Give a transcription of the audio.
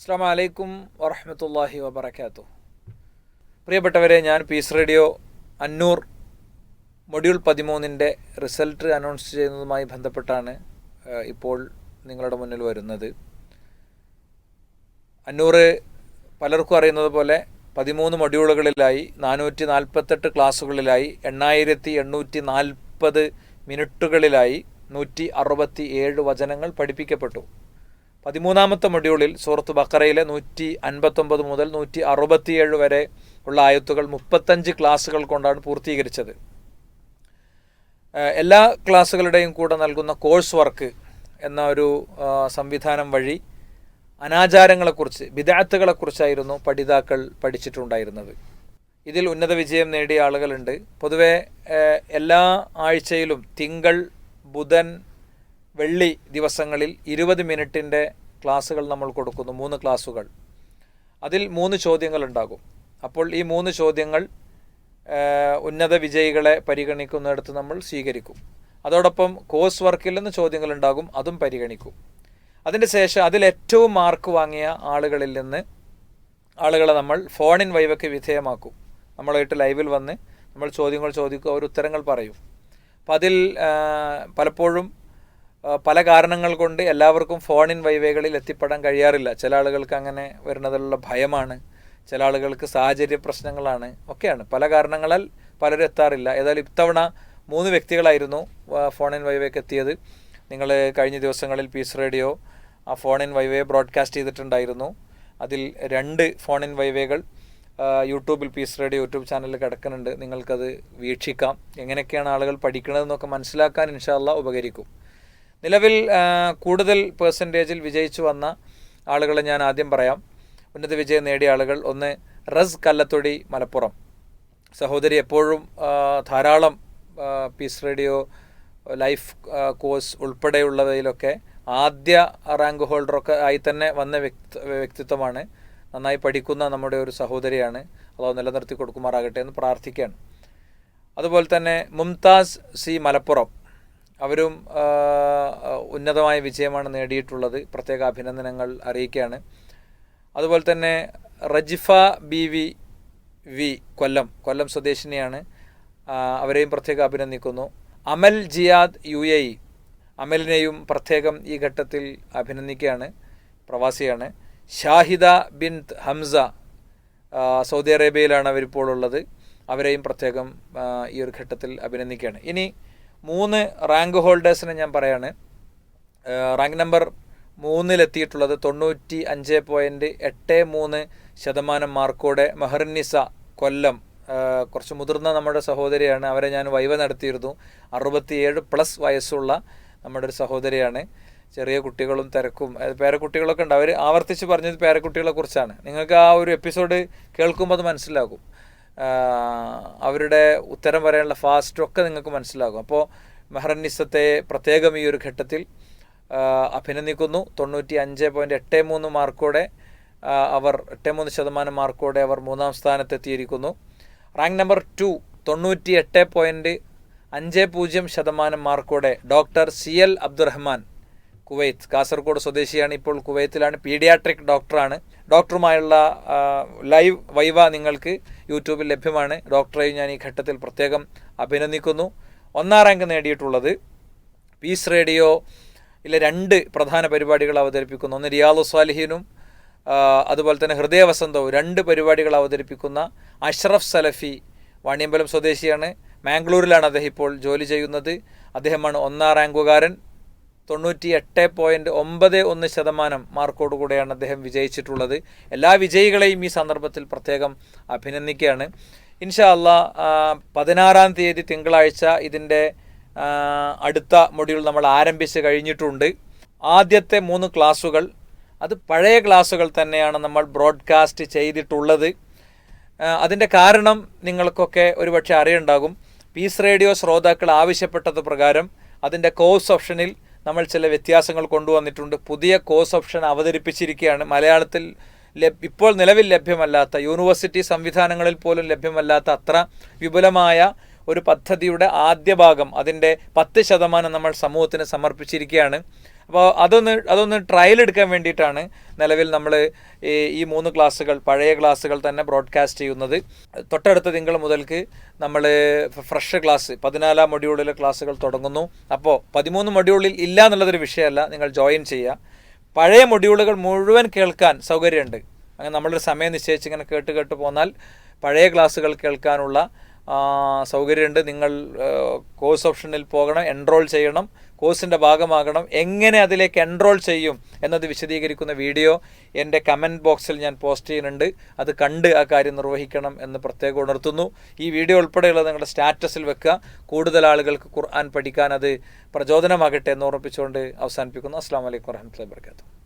അസ്സാം വലൈക്കും വറഹമത്തല്ലാഹി വബർക്കാത്തു പ്രിയപ്പെട്ടവരെ ഞാൻ പീസ് റേഡിയോ അന്നൂർ മൊഡ്യൂൾ പതിമൂന്നിന്റെ റിസൾട്ട് അനൗൺസ് ചെയ്യുന്നതുമായി ബന്ധപ്പെട്ടാണ് ഇപ്പോൾ നിങ്ങളുടെ മുന്നിൽ വരുന്നത്. അന്നൂറ് പലർക്കും അറിയുന്നത് പോലെ പതിമൂന്ന് മൊഡ്യൂളുകളിലായി നാനൂറ്റി നാൽപ്പത്തെട്ട് ക്ലാസ്സുകളിലായി എണ്ണായിരത്തി എണ്ണൂറ്റി നാൽപ്പത് മിനിറ്റുകളിലായി നൂറ്റി അറുപത്തി ഏഴ് വചനങ്ങൾ പഠിപ്പിക്കപ്പെട്ടു. പതിമൂന്നാമത്തെ മൊഡ്യൂളിൽ സൂറത്ത് ബക്കറയിലെ നൂറ്റി അൻപത്തൊമ്പത് മുതൽ നൂറ്റി അറുപത്തിയേഴ് വരെ ഉള്ള ആയത്തുകൾ മുപ്പത്തഞ്ച് ക്ലാസ്സുകൾ കൊണ്ടാണ് പൂർത്തീകരിച്ചത്. എല്ലാ ക്ലാസ്സുകളുടെയും കൂടെ നൽകുന്ന കോഴ്സ് വർക്ക് എന്ന ഒരു സംവിധാനം വഴി അനാചാരങ്ങളെക്കുറിച്ച് വിദാത്തുകളെക്കുറിച്ചായിരുന്നു പഠിതാക്കൾ പഠിച്ചിട്ടുണ്ടായിരുന്നത്. ഇതിൽ ഉന്നത വിജയം നേടിയ ആളുകളുണ്ട്. പൊതുവേ എല്ലാ ആഴ്ചയിലും തിങ്കൾ ബുധൻ വെള്ളി ദിവസങ്ങളിൽ ഇരുപത് മിനിറ്റിന്റെ ക്ലാസ്സുകൾ നമ്മൾ കൊടുക്കുന്നു മൂന്ന് ക്ലാസ്സുകൾ. അതിൽ മൂന്ന് ചോദ്യങ്ങൾ ഉണ്ടാകും അപ്പോൾ ഈ മൂന്ന് ചോദ്യങ്ങൾ ഉന്നത വിജയികളെ പരിഗണിക്കുന്നിടത്ത് നമ്മൾ സ്വീകരിക്കും. അതോടൊപ്പം കോഴ്സ് വർക്കിൽ നിന്ന് ചോദ്യങ്ങൾ ഉണ്ടാകും അതും പരിഗണിക്കും. അതിന് ശേഷം അതിൽ ഏറ്റവും മാർക്ക് വാങ്ങിയ ആളുകളിൽ നിന്ന് ആളുകളെ നമ്മൾ ഫോണിൻ വൈവയ്ക്ക് വിധേയമാക്കും. നമ്മളായിട്ട് ലൈവിൽ വന്ന് നമ്മൾ ചോദ്യങ്ങൾ ചോദിക്കും അവർ ഉത്തരങ്ങൾ പറയും. അപ്പം അതിൽ പലപ്പോഴും പല കാരണങ്ങൾ കൊണ്ട് എല്ലാവർക്കും ഫോണിൻ വൈവകളിൽ എത്തിപ്പെടാൻ കഴിയാറില്ല. ചില ആളുകൾക്ക് അങ്ങനെ വരുന്നതിലുള്ള ഭയമാണ്. ചില ആളുകൾക്ക് സാഹചര്യ പ്രശ്നങ്ങളാണ്. ഒക്കെയാണ്. പല കാരണങ്ങളാൽ പലരും എത്താറില്ല. ഏതായാലും ഇത്തവണ മൂന്ന് വ്യക്തികളായിരുന്നു ഫോണിൻ വൈവേക്ക് എത്തിയത്. നിങ്ങൾ കഴിഞ്ഞ ദിവസങ്ങളിൽ പീസ് റേഡിയോ ആ ഫോണിൻ വൈവേ ബ്രോഡ്കാസ്റ്റ് ചെയ്തിട്ടുണ്ടായിരുന്നു. അതിൽ രണ്ട് ഫോണിൻ വൈവേകൾ യൂട്യൂബിൽ പീസ് റേഡിയോ യൂട്യൂബ് ചാനലിൽ കിടക്കുന്നുണ്ട്. നിങ്ങൾക്കത് വീക്ഷിക്കാം. എങ്ങനെയൊക്കെയാണ് ആളുകൾ പഠിക്കുന്നതെന്നൊക്കെ മനസ്സിലാക്കാൻ ഇൻഷാല്ല ഉപകരിക്കും. നിലവിൽ കൂടുതൽ പേഴ്സന്റേജിൽ വിജയിച്ചു വന്ന ആളുകളെ ഞാൻ ആദ്യം പറയാം. ഉന്നത വിജയം നേടിയ ആളുകൾ ഒന്ന് റസ് കല്ലത്തൊടി മലപ്പുറം. സഹോദരി എപ്പോഴും ധാരാളം പീസ് റേഡിയോ ലൈഫ് കോഴ്സ് ഉൾപ്പെടെയുള്ളവയിലൊക്കെ ആദ്യ റാങ്ക് ഹോൾഡറൊക്കെ ആയി തന്നെ വന്ന വ്യക്തി വ്യക്തിത്വമാണ്. നന്നായി പഠിക്കുന്ന നമ്മുടെ ഒരു സഹോദരിയാണ്. അതോ നിലനിർത്തി കൊടുക്കുമാറാകട്ടെ എന്ന് പ്രാർത്ഥിക്കുകയാണ്. അതുപോലെ തന്നെ മുംതാസ് സി മലപ്പുറം. അവരും ഉന്നതമായ വിജയമാണ് നേടിയിട്ടുള്ളത്. പ്രത്യേക അഭിനന്ദനങ്ങൾ അറിയിക്കുകയാണ്. അതുപോലെ തന്നെ Rajifa B V V Kollam Kollam സ്വദേശിനിയാണ്. അവരെയും പ്രത്യേകം അഭിനന്ദിക്കുന്നു. അമൽ ജിയാദ് യു എ അമലിനെയും പ്രത്യേകം ഈ ഘട്ടത്തിൽ അഭിനന്ദിക്കുകയാണ്. പ്രവാസിയാണ്. ഷാഹിദ ബിൻ ഹംസ സൗദി അറേബ്യയിലാണ് അവരിപ്പോൾ ഉള്ളത് അവരെയും പ്രത്യേകം ഈ ഒരു ഘട്ടത്തിൽ അഭിനന്ദിക്കുകയാണ്. ഇനി മൂന്ന് റാങ്ക് ഹോൾഡേഴ്സിനെ ഞാൻ പറയാണ്. റാങ്ക് നമ്പർ മൂന്നിലെത്തിയിട്ടുള്ളത് തൊണ്ണൂറ്റി അഞ്ച് പോയിന്റ് എട്ട് മൂന്ന് ശതമാനം മാർക്കോടെ മെഹർനിസ കൊല്ലം. കുറച്ച് മുതിർന്ന നമ്മുടെ സഹോദരിയാണ്. അവരെ ഞാൻ വൈവ നടത്തിയിരുന്നു. അറുപത്തിയേഴ് പ്ലസ് വയസ്സുള്ള നമ്മുടെ ഒരു സഹോദരിയാണ്. ചെറിയ കുട്ടികളും തിരക്കും. പേരക്കുട്ടികളൊക്കെ ഉണ്ട്. അവർ ആവർത്തിച്ച് പറഞ്ഞത് പേരക്കുട്ടികളെ കുറിച്ചാണ്. നിങ്ങൾക്ക് ആ ഒരു എപ്പിസോഡ് കേൾക്കുമ്പോൾ അത് മനസ്സിലാകും. അവരുടെ ഉത്തരം പറയാനുള്ള ഫാസ്റ്റും ഒക്കെ നിങ്ങൾക്ക് മനസ്സിലാകും. അപ്പോൾ മെഹറന്നിസത്തെ പ്രത്യേകം ഈ ഒരു ഘട്ടത്തിൽ അഭിനന്ദിക്കുന്നു. തൊണ്ണൂറ്റി അഞ്ച് പോയിന്റ് എട്ട് മൂന്ന് മാർക്കോടെ അവർ എട്ട് മൂന്ന് ശതമാനം മാർക്കോടെ അവർ മൂന്നാം സ്ഥാനത്തെത്തിയിരിക്കുന്നു. റാങ്ക് നമ്പർ ടു തൊണ്ണൂറ്റി എട്ട് പോയിന്റ് അഞ്ച് പൂജ്യം ശതമാനം മാർക്കോടെ doctor C L Abdurahman Kuwait. Kasaragod സ്വദേശിയാണ് ഇപ്പോൾ കുവൈത്തിലാണ്. പീഡിയാട്രിക് ഡോക്ടറാണ്. ഡോക്ടറുമായുള്ള ലൈവ് വൈവ നിങ്ങൾക്ക് യൂട്യൂബിൽ ലഭ്യമാണ്. ഡോക്ടറെ ഞാൻ ഈ ഘട്ടത്തിൽ പ്രത്യേകം അഭിനന്ദിക്കുന്നു. ഒന്നാം റാങ്ക് നേടിയിട്ടുള്ളത് പീസ് റേഡിയോ ഇലെ രണ്ട് പ്രധാന പരിപാടികൾ അവതരിപ്പിക്കുന്നു ഒന്ന് റിയാദു സ്വാലിഹീനും അതുപോലെ തന്നെ ഹൃദയവസന്തവും രണ്ട് പരിപാടികൾ അവതരിപ്പിക്കുന്ന അഷ്റഫ് സലഫി വാണിയമ്പലം സ്വദേശിയാണ്. മാംഗ്ലൂരിലാണ് അദ്ദേഹം ഇപ്പോൾ ജോലി ചെയ്യുന്നത്. അദ്ദേഹമാണ് ഒന്നാം റാങ്കുകാരൻ. തൊണ്ണൂറ്റി എട്ട് പോയിന്റ് ഒമ്പത് ഒന്ന് ശതമാനം മാർക്കോടുകൂടെയാണ് അദ്ദേഹം വിജയിച്ചിട്ടുള്ളത്. എല്ലാ വിജയികളെയും ഈ സന്ദർഭത്തിൽ പ്രത്യേകം അഭിനന്ദിക്കുകയാണ്. ഇൻഷാ അല്ല പതിനാറാം തീയതി തിങ്കളാഴ്ച ഇതിന്റെ അടുത്ത മൊഡ്യൂൾ നമ്മൾ ആരംഭിച്ച് കഴിഞ്ഞിട്ടുണ്ട്. ആദ്യത്തെ മൂന്ന് ക്ലാസ്സുകൾ അത് പഴയ ക്ലാസ്സുകൾ തന്നെയാണ് നമ്മൾ ബ്രോഡ്കാസ്റ്റ് ചെയ്തിട്ടുള്ളത്. അതിന്റെ കാരണം നിങ്ങൾക്കൊക്കെ ഒരുപക്ഷെ അറിയുണ്ടാകും. പീസ് റേഡിയോ ശ്രോതാക്കൾ ആവശ്യപ്പെട്ടത് പ്രകാരം അതിന്റെ കോഴ്സ് ഓപ്ഷനിൽ നമ്മൾ ചില വ്യത്യാസങ്ങൾ കൊണ്ടുവന്നിട്ടുണ്ട്. പുതിയ കോഴ്സ് ഓപ്ഷൻ അവതരിപ്പിച്ചിരിക്കുകയാണ്. മലയാളത്തിൽ ഇപ്പോൾ നിലവിൽ ലഭ്യമല്ലാത്ത യൂണിവേഴ്സിറ്റി സംവിധാനങ്ങളിൽ പോലും ലഭ്യമല്ലാത്ത അത്ര വിപുലമായ ഒരു പദ്ധതിയുടെ ആദ്യ ഭാഗം അതിന്റെ പത്ത് ശതമാനം നമ്മൾ സമൂഹത്തിന് സമർപ്പിച്ചിരിക്കുകയാണ്. അപ്പോൾ അതൊന്ന് അതൊന്ന് ട്രയൽ എടുക്കാൻ വേണ്ടിയിട്ടാണ് നിലവിൽ നമ്മൾ ഈ മൂന്ന് ക്ലാസ്സുകൾ പഴയ ക്ലാസ്സുകൾ തന്നെ ബ്രോഡ്കാസ്റ്റ് ചെയ്യുന്നത്. തൊട്ടടുത്ത തിങ്കൾ മുതൽക്ക് നമ്മൾ ഫ്രഷ് ക്ലാസ് പതിനാലാം മൊഡ്യൂളിലെ ക്ലാസ്സുകൾ തുടങ്ങുന്നു. അപ്പോൾ പതിമൂന്ന് മൊഡ്യൂളിൽ ഇല്ല എന്നുള്ളതൊരു വിഷയമല്ല നിങ്ങൾ ജോയിൻ ചെയ്യുക. പഴയ മൊഡ്യൂളുകൾ മുഴുവൻ കേൾക്കാൻ സൗകര്യമുണ്ട്. അങ്ങനെ നമ്മളൊരു സമയം നിശ്ചയിച്ച് ഇങ്ങനെ കേട്ട് കേട്ട് പോന്നാൽ പഴയ ക്ലാസ്സുകൾ കേൾക്കാനുള്ള സൗകര്യമുണ്ട്. നിങ്ങൾ കോഴ്സ് ഓപ്ഷനിൽ പോകണം എൻറോൾ ചെയ്യണം കോഴ്സിന്റെ ഭാഗമാകണം. എങ്ങനെ അതിലേക്ക് എൻറോൾ ചെയ്യും എന്നത് വിശദീകരിക്കുന്ന വീഡിയോ എന്റെ കമന്റ് ബോക്സിൽ ഞാൻ പോസ്റ്റ് ചെയ്യുന്നുണ്ട്. അത് കണ്ട് ആ കാര്യം നിർവഹിക്കണം എന്ന് പ്രത്യേകം ഉണർത്തുന്നു. ഈ വീഡിയോ ഉൾപ്പെടെയുള്ള നിങ്ങളുടെ സ്റ്റാറ്റസിൽ വെക്കുക. കൂടുതൽ ആളുകൾക്ക് ഖുർആൻ പഠിക്കാൻ അത് പ്രചോദനമാകട്ടെ എന്ന് ഓർമ്മിപ്പിച്ചുകൊണ്ട് അവസാനിപ്പിക്കുന്നു. അസ്സാം വലൈക്കും വരഹമുല്ലാ വർക്കാത്തു